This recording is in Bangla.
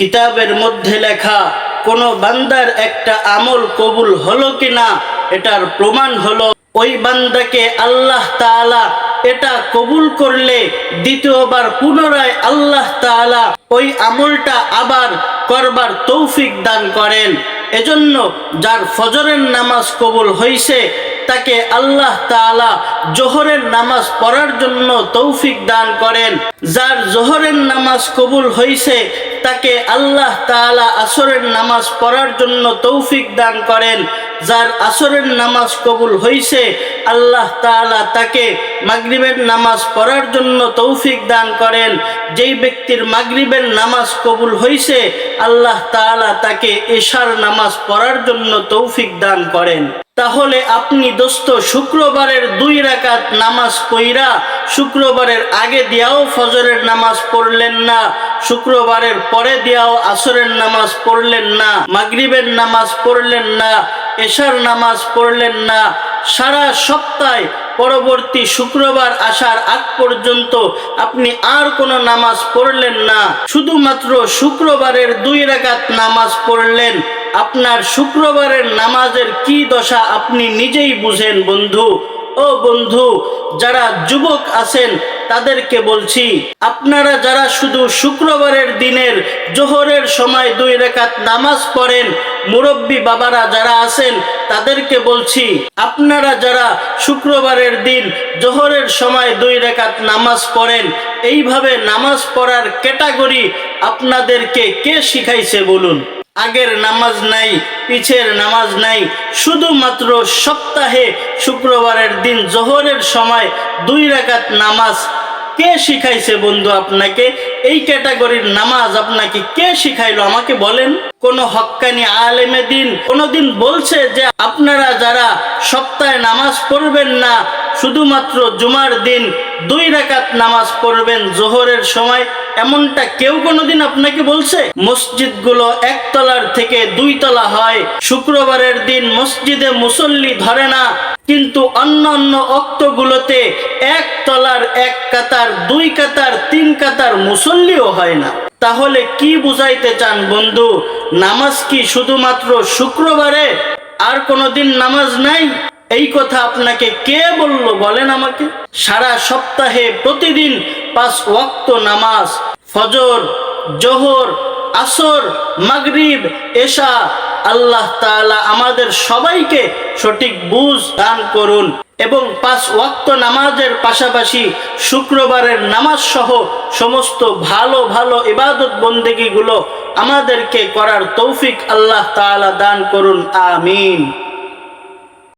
কিতাবের মধ্যে লেখা, কোনো বান্দার একটা আমল কবুল হলো কিনা, এটার প্রমাণ হলো, ওই বান্দাকে আল্লাহ তাআলা এটা কবুল করলে দ্বিতীয়বার পুনরায় আল্লাহ তাআলা ওই আমলটা আবার করবার তৌফিক দান করেন। এজন্য যার ফজরের নামাজ কবুল হইছে তাকে আল্লাহ তাআলা জোহরের নামাজ পড়ার জন্য তৌফিক দান করেন। যার জোহরের নামাজ কবুল হইছে, তাকে আল্লাহ তাআলা আসরের নামাজ পড়ার জন্য তৌফিক দান করেন। যার আসরের নামাজ কবুল হইছে, আল্লাহ তাআলা তাকে মাগরিবের নামাজ পড়ার জন্য তৌফিক দান করেন। যেই ব্যক্তির মাগরিবের নামাজ কবুল হইছে, আল্লাহ তাআলা তাকে এশার নামাজ পড়ার জন্য তৌফিক দান করেন। তাহলে আপনি দোস্ত শুক্রবারের দুই রাকাত নামাজ পইরা শুক্রবারের আগে দিয়াও ফজরের নামাজ পড়লেন না, শুক্রবারের পরে দিয়াও আসরের নামাজ পড়লেন না, মাগরিবের নামাজ পড়লেন না, এশার নামাজ পড়লেন না, সারা সপ্তাহে পরবর্তী শুক্রবার আসার আগ পর্যন্ত আপনি আর কোনো নামাজ পড়লেন না। শুধুমাত্র শুক্রবারের দুই রাকাত নামাজ পড়লেন আপনার শুক্রবারের নামাজের কি দশা আপনি নিজেই বুঝেন, বন্ধু? ও বন্ধু, যারা যুবক আছেন, তাদেরকে বলছি, আপনারা যারা শুধু শুক্রবারের দিনের জোহরের সময় দুই রেখাত নামাজ পড়েন, মুরব্বী বাবারা যারা আছেন, তাদেরকে বলছি, আপনারা যারা শুক্রবারের দিন জোহরের সময় দুই রেখাত নামাজ পড়েন, এইভাবে নামাজ পড়ার ক্যাটাগরি আপনাদেরকে কে শিখাইছে বলুন? আগের নামাজ নাই, পিছের নামাজ নাই। শুধুমাত্র সপ্তাহে শুক্রবারের দিন জোহরের সময় দুই রাকাত নামাজ কে শিখাইছে বন্ধু আপনাকে? এই ক্যাটাগরির নামাজ আপনাকে কে শিখাইলো? আমাকে বলেন। কোন হক্কানি আলেমে দিন কোনোদিন বলছে যে আপনারা যারা সপ্তাহে নামাজ পড়বেন না শুধুমাত্র জুমার দিন দুই রাকাত নামাজ পড়বেন জোহরের সময়, এমনটা কেউ কোনোদিন আপনাকে বলছে? মসজিদগুলো একতলার থেকে দুই তলা হয়, শুক্রবারের দিন মসজিদে মুসল্লি ধরে না, কিন্তু অন্য অন্য অক্তগুলোতে এক তলার এক কাতার, দুই কাতার, তিন কাতার মুসল্লিও হয় না। তাহলে কি বুঝাইতে চান বন্ধু? নামাজ কি শুধুমাত্র শুক্রবারে? আর কোনোদিন নামাজ নাই? এই কথা আপনাকে কে বলল? বলেন আমাকে। সারা সপ্তাহে প্রতিদিন পাঁচ ওয়াক্ত নামাজ, ফজর, জোহর, আসর, মাগরিব, এশা, আল্লাহ তাআলা আমাদের সবাইকে সঠিক বুঝ দান করুন এবং পাঁচ ওয়াক্ত নামাজের পাশাপাশি শুক্রবারের নামাজ সহ সমস্ত ভালো ভালো ইবাদত বন্দেগীগুলো আমাদেরকে করার তৌফিক আল্লাহ তাআলা দান করুন। আমিন।